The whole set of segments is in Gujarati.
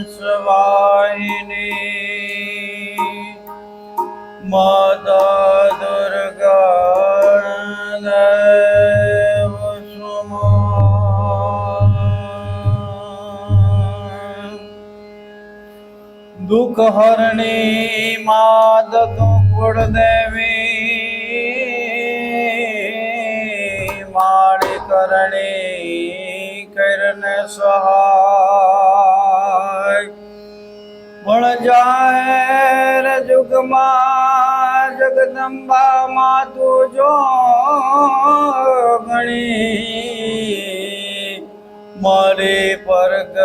હંસવાહિની માતા દુર્ગા દેવ દુઃખ હરણી માત તુકુળ દેવી. માળી કરણી કરને ભણ જાહેર જુગમાં જગદંબા માતું જો ગણી. મારે પરગટ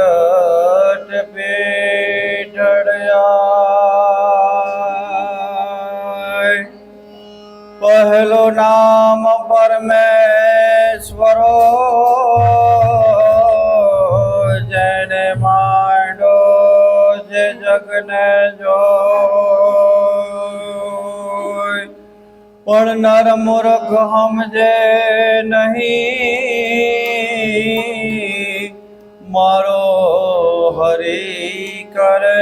પણ નર મૂર્ખ સમજે નહીં. મારો હરી કરે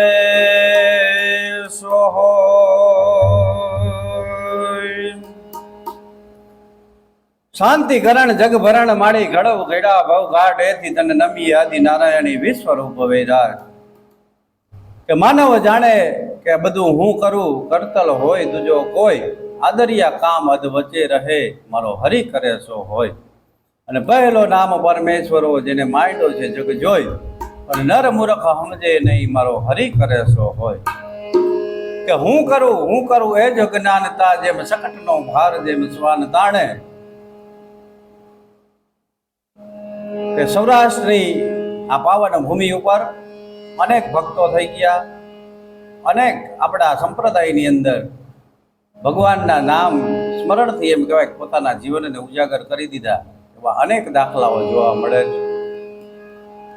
સોહો. શાંતિ કરણ જગ ભરણ માળી ઘડવ ઘડા ભવ ઘાટ એથી તને નમી આદિ નારાયણી વિશ્વ રૂપ વેદાર કે માનવ જાણે કે બધું હું કરું, કરતલ હોય તુજો કોઈ. આદરિયા કામ અધ વચ્ચે રહે, મારો હરી કરે સો હોય. અને પહેલો નામ પરમેશ્વરો જેને માંડ્યો છે જગ જોઈ અને નર મૂર્ખ સમજે નહીં, મારો હરી કરે સો હોય. કે હું કરું હું કરું એ જ જ્ઞાનતા જેમ સકટનો ભાર જેમ સ્વાન તાણે. કે સૌરાષ્ટ્રની આ પાવન ભૂમિ ઉપર અનેક ભક્તો થઈ ગયા. અનેક આપણા સંપ્રદાયની અંદર ભગવાનના નામ સ્મરણથી એમ કહેવાય પોતાના જીવનને ઉજાગર કરી દીધા એવા અનેક દાખલાઓ જોવા મળે છે.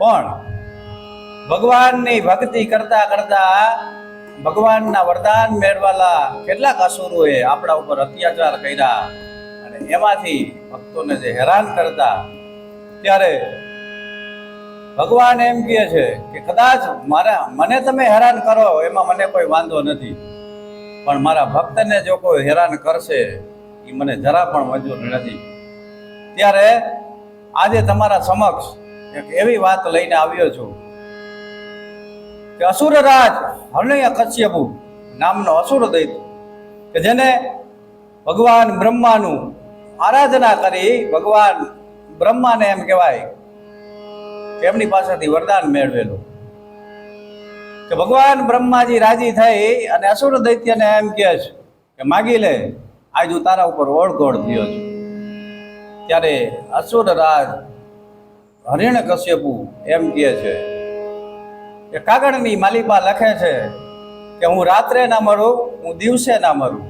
પણ ભગવાનની ભક્તિ કરતા કરતા ભગવાનના વરદાન મેળવાલા કેટલાક અસુરોએ આપણા ઉપર અત્યાચાર કર્યા અને એમાંથી ભક્તોને જે હેરાન કરતા ત્યારે ભગવાન એમ કહે છે કે કદાચ મારા મને તમે હેરાન કરો, એમાં મને કોઈ વાંધો નથી. પણ મારા ભક્તને જો કોઈ હેરાન કરશે એ મને જરા પણ મંજૂર નથી. ત્યારે આજે તમારા સમક્ષ એક એવી વાત લઈને આવ્યો છું કે અસુરરાજ હરણ્ય કશ્યપુ નામનો અસુર દૈત, કે જેને ભગવાન બ્રહ્માનું આરાધના કરી ભગવાન બ્રહ્માને એમ કહેવાય કે એમની પાસેથી વરદાન મેળવેલું. કે ભગવાન બ્રહ્માજી રાજી થઈ અને અસુર દૈત્યને એમ કહે છે કે માગી લે, આજ હું તારા ઉપર ઓળઘોળ થયો છું. ત્યારે અસુર રાજ હરિણ કશ્યપુ એમ કહે છે કે કાગળની માલિકા લખે છે કે હું રાત્રે ના મળું હું દિવસે ના મરું.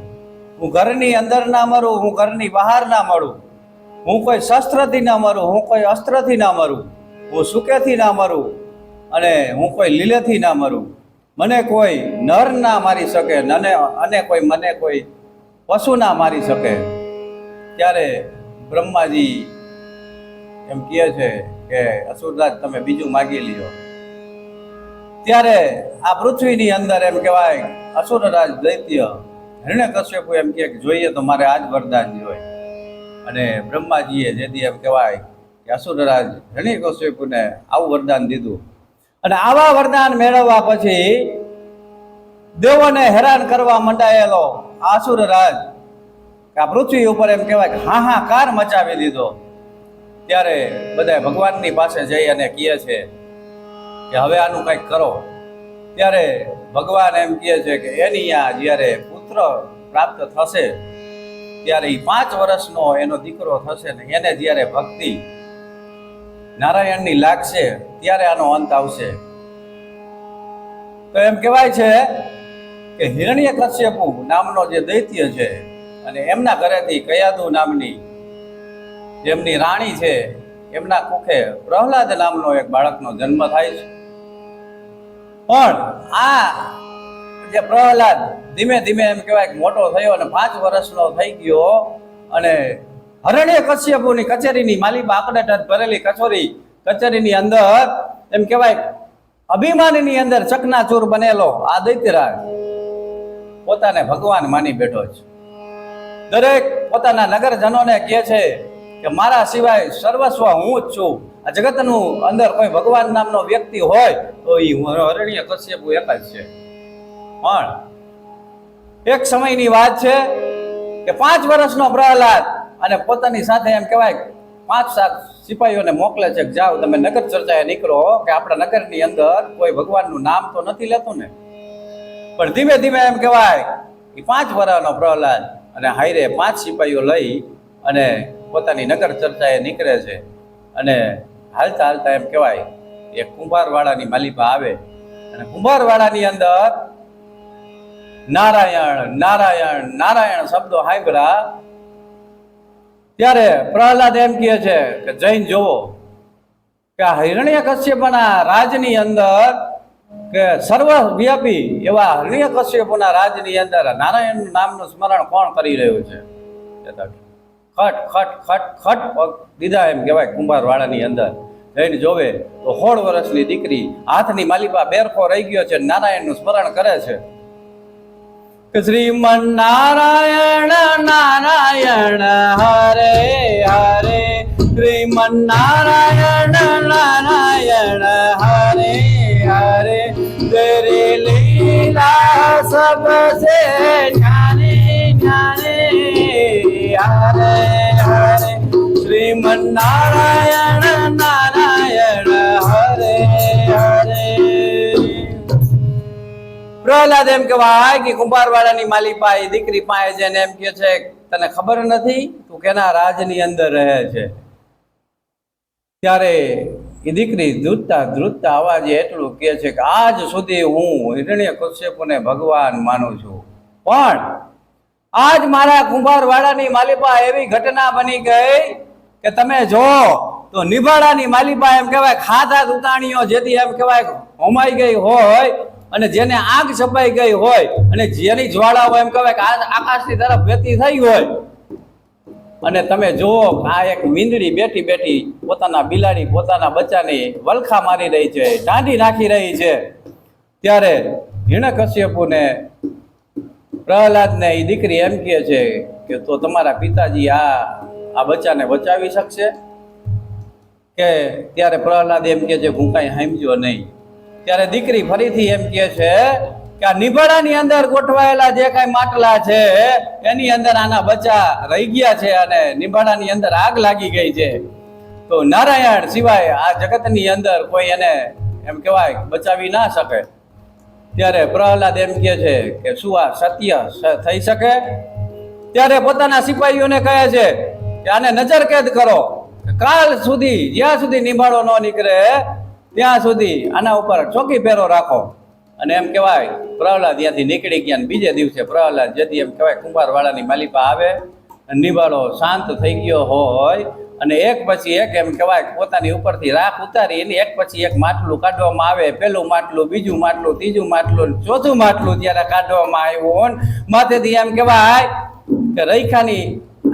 હું ઘરની અંદર ના મરું, હું ઘરની બહાર ના મળું હું કોઈ શસ્ત્રથી ના મરું, હું કોઈ અસ્ત્રથી ના મરું. હું સુકેથી ના મરું. અને હું કોઈ લીલેથી ના મરું. મને કોઈ નર ના મારી શકે અને અને કોઈ મને કોઈ પશુ ના મારી શકે. ત્યારે બ્રહ્માજી એમ કહે છે કે અસુરદાસ તમે બીજું માગી લ્યો. ત્યારે આ પૃથ્વીની અંદર એમ કહેવાય, અસુરરાજ દૈત્ય, હિરણ્ય કશ્યપુ એમ કે, જોઈએ તો મારે આજ વરદાન જોઈએ અને બ્રહ્માજીએ જેથી એમ કહેવાય કે, અસુરરાજ, હિરણ્ય કશ્યપુને આવું વરદાન દીધું. અને આવા વરદાન મેળવવા પછી દેવોને હેરાન કરવા મંડાયેલો આસુર રાજ આ પૃથ્વી ઉપર એમ કહેવાય કે હા હા કાર મચાવી દીધો. ત્યારે બધા ભગવાનની પાસે જઈ અને કહે છે કે હવે આનું કંઈક કરો. ત્યારે ભગવાન એમ કહે છે કે એની આ જ્યારે પુત્ર પ્રાપ્ત થશે, ત્યારે એ પાંચ વર્ષનો એનો દીકરો થશે ને એને જ્યારે ભક્તિ નારાયણની લાગશે ત્યારે આનો અંત આવશે. તો એમ કહેવાય છે કે હિરણ્ય કશ્યપુ નામનો જે દૈત્ય છે અને એમના ઘરેથી કયાદુ નામની જેમની રાણી છે, એમના કુખે પ્રહલાદ નામનો એક બાળકનો જન્મ થાય છે. પણ આ જે પ્રહલાદ ધીમે ધીમે એમ કહેવાય મોટો થયો અને પાંચ વર્ષનો થઈ ગયો અને હરણ્ય કશ્યપુની કચેરીની માલી આકડેટ ભરેલી કચોરી કચેરીની અંદર, એમ કહેવાય, અભિમાનની અંદર ચકનાચૂર બનેલો આ દૈત્યરાજ પોતાને ભગવાન માની બેઠો છે. દરેક પોતાના નગરજનોને કહે છે કે મારા સિવાય સર્વસ્વ હું જ છું. આ જગતનું અંદર કોઈ ભગવાન નામનો વ્યક્તિ હોય તો એ હરણ્ય કશ્યપુ એક જ છે. પણ એક સમયની વાત છે કે પાંચ વર્ષનો પ્રહલાદ અને પોતાની સાથે એમ કહેવાય, પાંચ સાત સિપાહીઓને મોકલે છે જાઓ તમે નગર ચર્ચાએ નીકળો કે આપણા નગરની અંદર કોઈ ભગવાનનું નામ તો નથી લેતું ને. પણ ધીમે ધીમે એમ કહેવાય કે પાંચ વર્ષનો પ્રહલાદ અને હાઈરે પાંચ સિપાહીઓ લઈ અને પોતાની નગર ચર્ચાએ નીકળે છે. અને હાલતા હાલતા એમ કહેવાય એ કુંભારવાળાની માલિકા આવે. અને કુંભારવાળાની અંદર નારાયણ નારાયણ નારાયણ શબ્દો સાંભળ્યા ત્યારે પ્રહલાદ એમ કહે છે કે, જૈન જોવો કે આ હિરણ્ય કશ્યપના રાજની અંદર કે સર્વવ્યાપી એવા હિરણ્ય કશ્યપના રાજની અંદર નારાયણ નામનું સ્મરણ કોણ કરી રહ્યું છે? ખટ ખટ ખટ ખટ દીધા એમ કહેવાય કુંભારવાળાની અંદર. જઈને જોવે તો સોળ વર્ષની દીકરી હાથની માલિપા બેરખો રહી ગયો છે નારાયણનું સ્મરણ કરે છે. શ્રીમન નારાયણ નારાયણ, હરે હરે. શ્રીમન નારાયણ નારાયણ હરે હરે. તેરી લીલા સબસે જાને જાને હરે હરે. શ્રીમન નારાયણ પ્રહલાદ એમ કહેવાય કે કુંભારવાડાની માલિપા એ દીકરી પાસે ને એમ કે છે, તને ખબર નથી તું કેના રાજની અંદર રહે છે? ત્યારે એ દીકરી ધ્રુજતા ધ્રુજતા અવાજે એટલું કહે છે કે, આજ સુધી હું હિરણ્ય કશ્યપને ભગવાન માનું છું. પણ આજ મારા કુંભારવાડાની માલિપા એવી ઘટના બની ગઈ કે તમે જો તો નિભાડાની માલિપા એમ કહેવાય, ખાધા દુતાણીઓ જેથી એમ કહેવાય હોમાઈ ગઈ હોય અને જેને આગ છપાઈ ગઈ હોય અને જેની જ્વાળાઓ એમ કહેવાય કે આકાશની તરફ વેતી થઈ હોય. અને તમે જુઓ આ એક મીંદડી બેઠી બેઠી પોતાના બિલાડી, પોતાના બચ્ચાની વલખા મારી રહી છે દાંડી નાખી રહી છે. ત્યારે હિણકશ્યપુને પ્રહલાદને એ દીકરી એમ કહે છે કે તો તમારા પિતાજી આ આ બચ્ચાને બચાવી શકશે? કે ત્યારે પ્રહલાદ એમ કહે છે હું કાંઈ સમજ્યો નહીં. ત્યારે દીકરી ફરીથી એમ કહે છે કે આ નિભાડાની અંદર ગોઠવાયેલા જે કાંઈ માટલા છે, એની અંદર આના બચ્ચા રહી ગયા છે અને નિભાડાની અંદર આગ લાગી ગઈ છે. તો નારાયણ સિવાય આ જગતની અંદર કોઈ એને એમ કહેવાય બચાવી ના શકે. ત્યારે પ્રહલાદ એમ કહે છે કે શું આ સત્ય થઈ શકે? ત્યારે પોતાના સિપાહીઓને કહે છે કે આને નજર કેદ કરો. કાલ સુધી, જ્યાં સુધી નિભાડો ન નીકળે ત્યાં સુધી આના ઉપર ચોકી ફેરો રાખો. અને એમ કહેવાય, પ્રહલાદ ત્યાંથી નીકળી ગયા ને બીજે દિવસે પ્રહલાદ જેથી એમ કહેવાય, કુંભારવાળાની માલિકા આવે અને નિભાળો, શાંત થઈ ગયો હોય. અને એક પછી એક એમ કહેવાય, પોતાની ઉપરથી રાખ ઉતારી, એની એક પછી એક માટલું કાઢવામાં આવે. પેલું માટલું, બીજું માટલું, ત્રીજું માટલું, ચોથું માટલું જ્યારે કાઢવામાં આવ્યું માથેથી એમ કહેવાય કે રૈખાની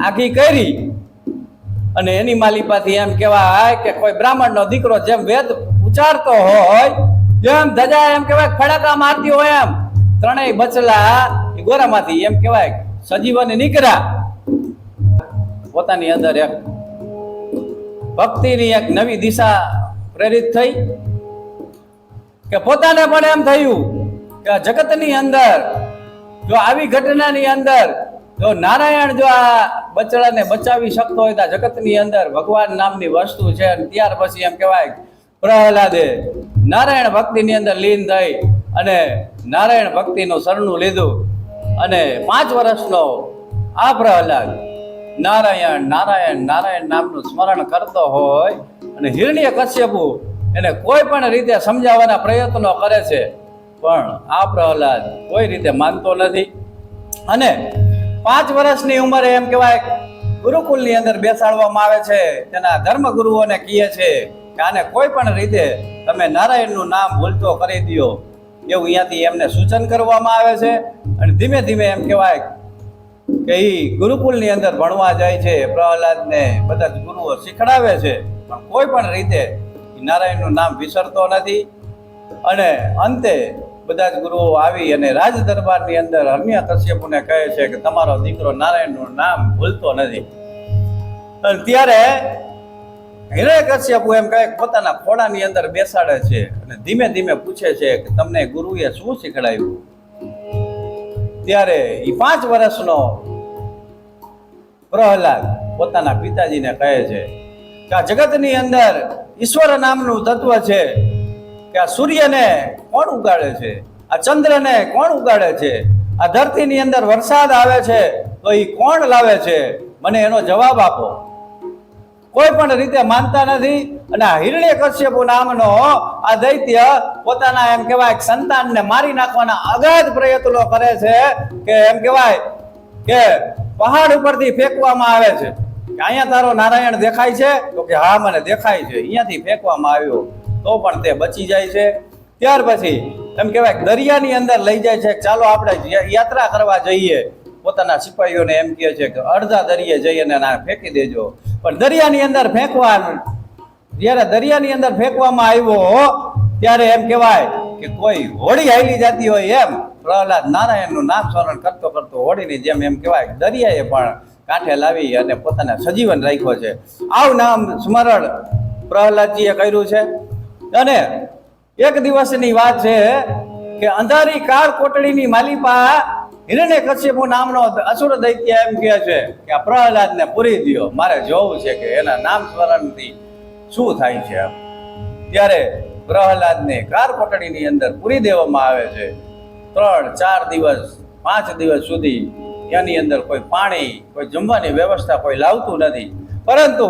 આખી કરી. અને એની માલિપાથી એમ કહેવાય કે કોઈ બ્રાહ્મણનો દીકરો જેમ વેદ ઉચ્ચારતો હોય એમ ધજા એમ કહેવાય ખડાકા મારતી હોય એમ. ત્રણેય બચલા ગોરામાંથી એમ કહેવાય સજીવને નીકળ્યા. પોતાની અંદર એક ભક્તિની એક નવી દિશા પ્રેરિત થઈ કે પોતાને પણ એમ થયું કે જગતની અંદર, જો આવી ઘટનાની અંદર, જો નારાયણ જો આ બચડાને બચાવી શકતો હોય તો જગતની અંદર ભગવાન નામની વસ્તુ છે ત્યાર પછી એમ કહેવાય પ્રહલાદે નારાયણ ભક્તિની અંદર લીન થઈ અને નારાયણ ભક્તિનું શરણું લીધું. અને પાંચ વર્ષનો આ પ્રહલાદ નારાયણ નારાયણ નારાયણ નામનું સ્મરણ કરતો હોય અને હિરણ્ય કશ્યપુ એને કોઈ પણ રીતે સમજાવવાના પ્રયત્નો કરે છે, પણ આ પ્રહલાદ કોઈ રીતે માનતો નથી. અને પાંચ વર્ષની ઉંમરે એમ કહેવાય ગુરુકુલની અંદર બેસાડવામાં આવે છે, તેના ધર્મગુરુઓને કહે છે કે આને કોઈ પણ રીતે તમે નારાયણનું નામ ભૂલતો કરી દો એવું અહીંયાથી એમને સૂચન કરવામાં આવે છે અને ધીમે ધીમે એમ કહેવાય કે એ ગુરુકુલની અંદર ભણવા જાય છે, પ્રહલાદને બધા જ ગુરુઓ શીખડાવે છે. પણ કોઈ પણ રીતે નારાયણનું નામ વિસરતો નથી. અને અંતે બધા જ ગુરુઓ આવી અને રાજ દરબારની અંદર અન્ય કશ્યપુને કહે છે કે તમારો દીકરો નારાયણનું નામ ભૂલતો નથી. ત્યારે હિરણ્યકશ્યપુ એમ કહે પોતાના ખોળાની અંદર બેસાડે છે અને ધીમે ધીમે પૂછે છે કે તમને ગુરુએ શું શીખડાવ્યું? ત્યારે એ પાંચ વર્ષનો પ્રહલાદ પોતાના પિતાજીને કહે છે કે આ જગતની અંદર ઈશ્વર નામનું તત્વ છે કે આ સૂર્યને કોણ ઉગાડે છે? આ ચંદ્રને કોણ ઉગાડે છે? આ ધરતીની અંદર વરસાદ આવે છે તો એ કોણ લાવે છે? મને એનો જવાબ આપો. કોઈ પણ રીતે માનતા નથી. અને હિરણ્ય કશ્યપુ નામનો આ દૈત્ય પોતાના એમ કહેવાય સંતાનને મારી નાખવાના અગાધ પ્રયત્નો કરે છે કે એમ કહેવાય કે પહાડ ઉપરથી ફેંકવામાં આવે છે. અહીંયા તારો નારાયણ દેખાય છે? તો કે હા, મને દેખાય છે. અહીંયાથી ફેંકવામાં આવ્યો. તો પણ તે બચી જાય છે. ત્યાર પછી એમ કહેવાય દરિયાની અંદર લઈ જાય છે. ચાલો આપણે યાત્રા કરવા જઈએ. પોતાના સિપાહીઓને એમ કહે છે કે અડધા દરિયે જઈને ના ફેંકી દેજો. પણ દરિયાની અંદર ફેંકવાનું, જ્યારે દરિયાની અંદર ફેંકવામાં આવ્યો ત્યારે એમ કહેવાય કે કોઈ હોળી હાલી જતી હોય એમ. પ્રહલાદ નારાયણનું નામ સ્મરણ કરતો કરતો હોળીની જેમ એમ કહેવાય દરિયાએ પણ કાંઠે લાવી અને પોતાના સજીવન રાખ્યો છે. આવું નામ સ્મરણ પ્રહલાદજીએ કર્યું છે. અને એક દિવસની વાત છે કે અંધારી કાળ કોટડીની માલિપા હિરણ્ય કશ્યપુ નામનો અસુર દૈત્ય એમ કહે છે કે આ પ્રહલાદને પૂરી દ્યો. મારે જોવું છે કે એના નામ સ્મરણથી શું થાય છે. ત્યારે પ્રહલાદને કાર કોટડીની અંદર પૂરી દેવામાં આવે છે. ત્રણ, ચાર દિવસ, પાંચ દિવસ સુધી એની અંદર કોઈ પાણી, કોઈ જમવાની વ્યવસ્થા કોઈ લાવતું નથી. પરંતુ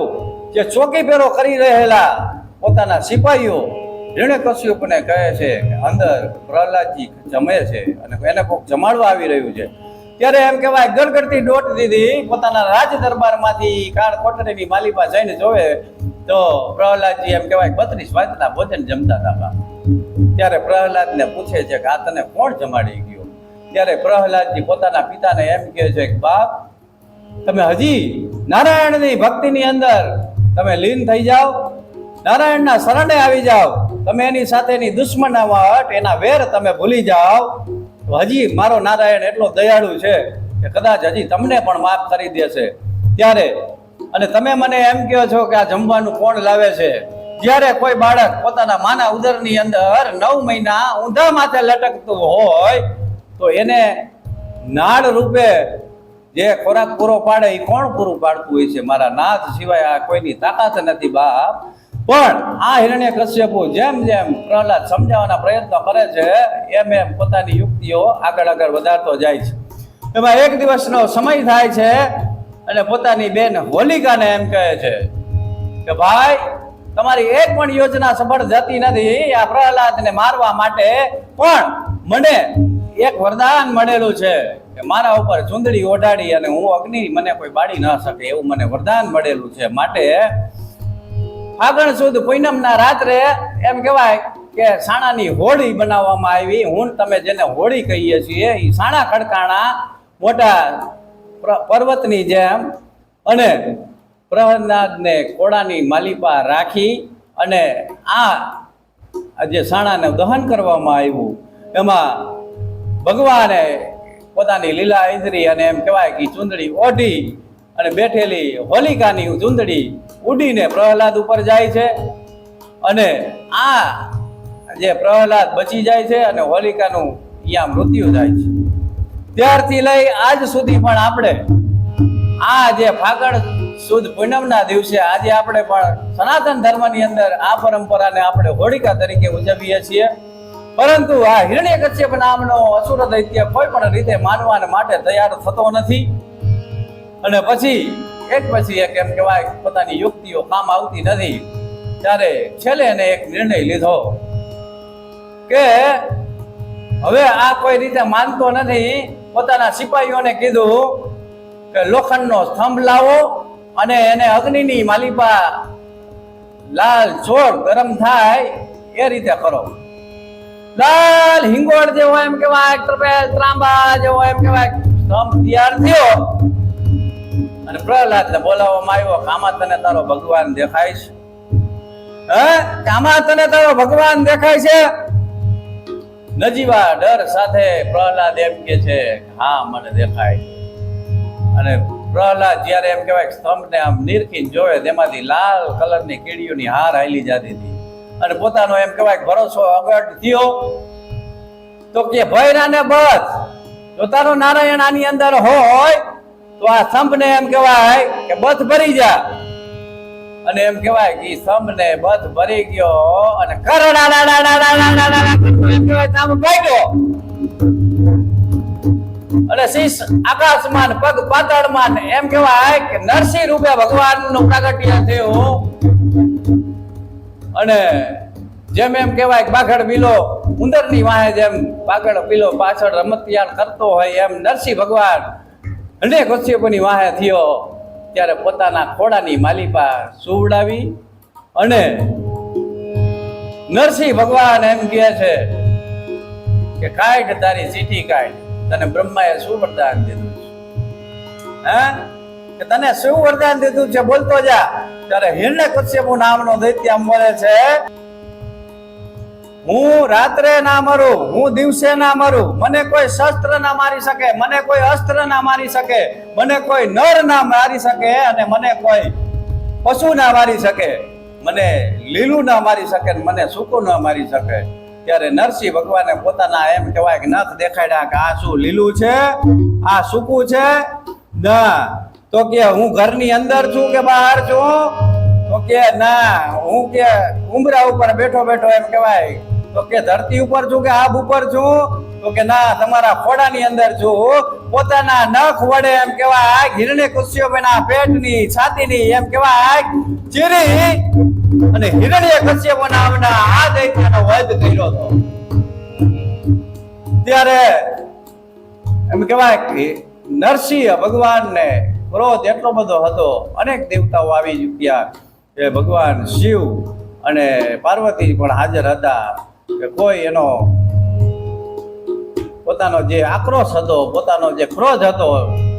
જે ચોકી ફેરો કરી રહેલા પોતાના સિપાહીઓ હિરણ્યકશ્યપને કહે છે કે અંદર પ્રહલાદજી જમે છે અને એને કોઈક જમાડવા આવી રહ્યું છે. ત્યારે એમ કહેવાય, ગડગડતી દોટ દીધી, પોતાના રાજ દરબારમાંથી કાળ કોટડીની માલિપા જઈને જોવે તો પ્રહલાદજી એમ કહેવાય, બત્રીસ વાતના ભોજન જમતા હતા ત્યારે પ્રહલાદને પૂછે છે કે આ તને કોણ જમાડી ગયો? ત્યારે પ્રહલાદજી પોતાના પિતાને એમ કહે છે કે બાપ તમે હજી નારાયણની ભક્તિની અંદર તમે લીન થઈ જાઓ. નારાયણના શરણે આવી જાઓ. તમે એની સાથેની દુશ્મનાવટ એના વેર તમે ભૂલી જાઓ. તો હજી મારો નારાયણ એટલો દયાળુ છે કે કદાચ હજી તમને પણ માફ કરી દેશે. ત્યારે, અને તમે મને એમ કહો છો કે આ જમવાનું કોણ લાવે છે? જ્યારે કોઈ બાળક પોતાના માના ઉદરની અંદર નવ મહિના ઊંધા માથે લટકતું હોય, તો એને નાળ રૂપે જે ખોરાક પૂરો પાડે એ કોણ પૂરું પાડતું હોય છે? મારા નાથ સિવાય આ કોઈની તાકાત નથી બાપ. પણ આ હિરણ્ય કશ્યપુ જેમ જેમ પ્રહલાદ સમજાવવાના પ્રયત્ન કરે છે, એમ એમ પોતાની યુક્તિઓ આગળ આગળ વધારતો જાય છે. એમાં એક દિવસનો સમય થાય છે અને પોતાની બેન હોલિકાને એમ કહે છે કે, ભાઈ, તમારી એક પણ યોજના સફળ જતી નથી, આ પ્રહલાદને મારવા માટે, પણ મને એક વરદાન મળેલું છે કે મારા ઉપર ચૂંદડી ઓઢાડી અને હું અગ્નિ મને કોઈ બાળી ન શકે, એવું મને વરદાન મળેલું છે. માટે ફાગણ સુદ પૂનમના રાત્રે એમ કહેવાય કે સાણાની હોળી બનાવવામાં આવી. હું તમે જેને હોળી કહીએ છીએ એ સાણા ખડકાણા મોટા પર્વતની જેમ અને પ્રહલાદને કોળાની માલિપા રાખી અને આ જે સાણાને દહન કરવામાં આવ્યું. એમાં ભગવાને પોતાની લીલા ઇન્દ્રી અને એમ કહેવાય કે ચુંદડી ઓઢી અને બેઠેલી હોલિકાની ઝુંદડી ઉડીને પ્રહલાદ ઉપર જાય છે. અને આ જે પ્રહલાદ બચી જાય છે અને હોલિકાનું અહીંયા મૃત્યુ થાય છે. ત્યારથી લઈ આજ સુધી પણ આપણે આ જે ફાગણ સુદ પૂનમના દિવસે આજે આપણે પણ સનાતન ધર્મની અંદર આ પરંપરાને આપણે હોળિકા તરીકે ઉજવીએ છીએ. પરંતુ આ હિરણ્યકશ્યપ નામનો અસુર દૈત્ય કોઈ પણ રીતે માનવાને માટે તૈયાર થતો નથી. અને પછી, એક પછી એક એમ કહેવાય પોતાની યુક્તિઓ કામ આવતી નથી. ત્યારે છેલ્લે એને એક નિર્ણય લીધો કે હવે આ કોઈ રીતે માનતો નથી. પોતાના સિપાહીઓને કીધું કે લોખંડનો સ્તંભ લાવો અને એને અગ્નિની માલિપા લાલ છોડ ગરમ થાય એ રીતે કરો. લાલ હિંગોળ જેવો એમ ત્રપેલ, ત્રાંબા જેવો એમ કેવાય સ્તંભ તૈયાર થયો. અને પ્રહલાદ ને બોલાવવામાં આવ્યો, કામા તને તારો ભગવાન દેખાય છે? હે? કામા તને તારો ભગવાન દેખાય છે? નજીવા ડર સાથે પ્રહલાદ એમ કે છે, હા, મને દેખાય. અને પ્રહલાદ જ્યારે એમ કહેવાય સ્તંભ સ્તંભને આમ નિરખીને જોવે, તેમાંથી લાલ કલરની કીડીઓની હાર હાલી જતી હતી. અને પોતાનો એમ કહેવાય ભરોસો અગટ થયો. તો કે ભયરાને બસ જો તારો નારાયણ આની અંદર હોય તો આ સંપને એમ કેવાય કે બથ ભરી જા. અને એમ કહેવાય કે સંપને બથ ભરી ગયો અને અને શીશ આકાશમાન પગ પાતળમાન એમ કેવાય કે નરસિંહ રૂપે ભગવાનનું પ્રાગટ્ય થયું. અને જેમ એમ કેવાય પાઘડ પીલો, ઉંદરની વાહે જેમ પાઘડ પીલો, પાછળ રમતિયાળ કરતો હોય એમ નરસિંહ ભગવાન અનેક કશ્યપની વાહે થયો ત્યારે પોતાના ખોડાની માલિપા સુવડાવી અને નરસિંહ ભગવાન એમ કહે છે કે કાઢ તારી ચીઠી કાઢ, તને બ્રહ્માએ શું વરદાન દીધું છે. હે? કે તને શું વરદાન દીધું છે, બોલતો જા. ત્યારે હિરણ્ય કશ્યપુ નામનો દૈત્ય બોલે છે. હું રાત્રે ના મરું, હું દિવસે ના મરું. મને કોઈ શસ્ત્ર ના મારી શકે, મને કોઈ અસ્ત્ર ના મારી શકે, મને કોઈ નર ના મારી શકે અને મને કોઈ પશુ ના મારી શકે. મને લીલું ના મારી શકે મને સૂકું ના મારી શકે. ત્યારે નરસિંહ ભગવાને પોતાના એમ કહેવાય કે નથ દેખાડ્યા કે આ શું લીલું છે? આ સૂકું છે? ના. તો કે હું ઘરની અંદર છું કે બહાર છું? તો કે ના, હું કે ઉમરા ઉપર બેઠો બેઠો એમ કહેવાય. તો કે ધરતી ઉપર છું કે આબ ઉપર છું? તો કે ના, તમારા ખોડાની અંદર છું. પોતાના નખ વડે એમ કહેવાય ગીરણે કુસ્યો બેના પેટની, છાતીની એમ કહેવાય, ચીરી અને હિરણ્ય કશ્યપ નામના આ દૈત્યનો વધ કર્યો હતો. ત્યારે એમ કહેવાય કે નરસિંહ ભગવાનને ક્રોધ એટલો બધો હતો, અનેક દેવતાઓ આવી ચૂક્યા. કે ભગવાન શિવ અને પાર્વતી પણ હાજર હતા કે કોઈ એનો પોતાનો જે આક્રોશ હતો, પોતાનો જે ક્રોધ હતો,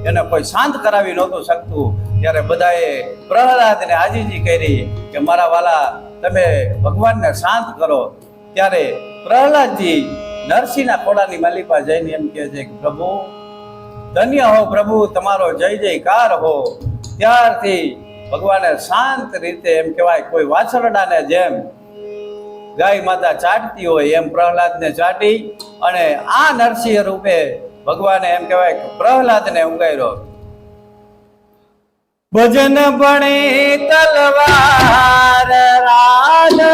એને કોઈ શાંત કરાવી નહોતું શકતું. ત્યારે બધાએ પ્રહલાદને આજીજી કરી કે મારા વાલા, તમે ભગવાનને શાંત કરો. ત્યારે પ્રહલાદજી નરસિંહના ખોડાની માલિકા જઈને એમ કહે છે કે, પ્રભુ, ધન્ય હો પ્રભુ, તમારો જય જયકાર હો. ત્યારથી ભગવાને શાંત રીતે એમ કહેવાય, કોઈ વાછરડાને જેમ ગાય માતા ચાટતી હોય, એમ પ્રહલાદને ચાટી અને આ નરસિંહ રૂપે ભગવાને એમ કહેવાય પ્રહલાદને ઉગાર્યો ભજન ભણે તલવાર રાધે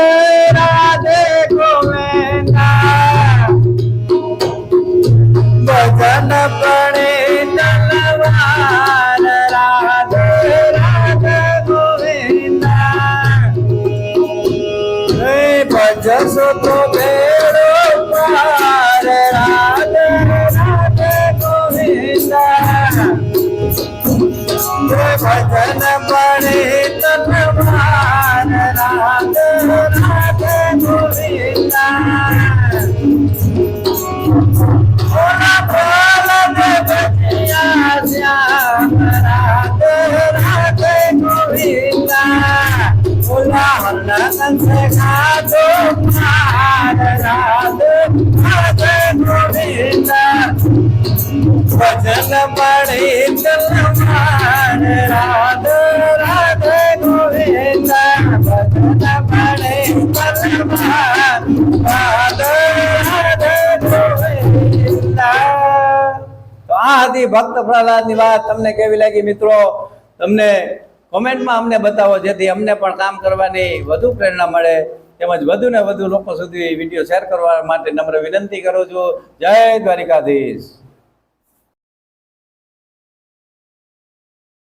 રાધે ગોવિંદા. ભજન બણે just a problem. ભજન બળે તલવાર રાધ વાત તમને કેવી લાગી મિત્રો? તમને કોમેન્ટમાં અમને બતાવો, જેથી અમને પણ કામ કરવાની વધુ પ્રેરણા મળે. તેમજ વધુ ને વધુ લોકો સુધી વીડિયો શેર કરવા માટે નમ્ર વિનંતી કરું છું. જય દ્વારિકાધીશ.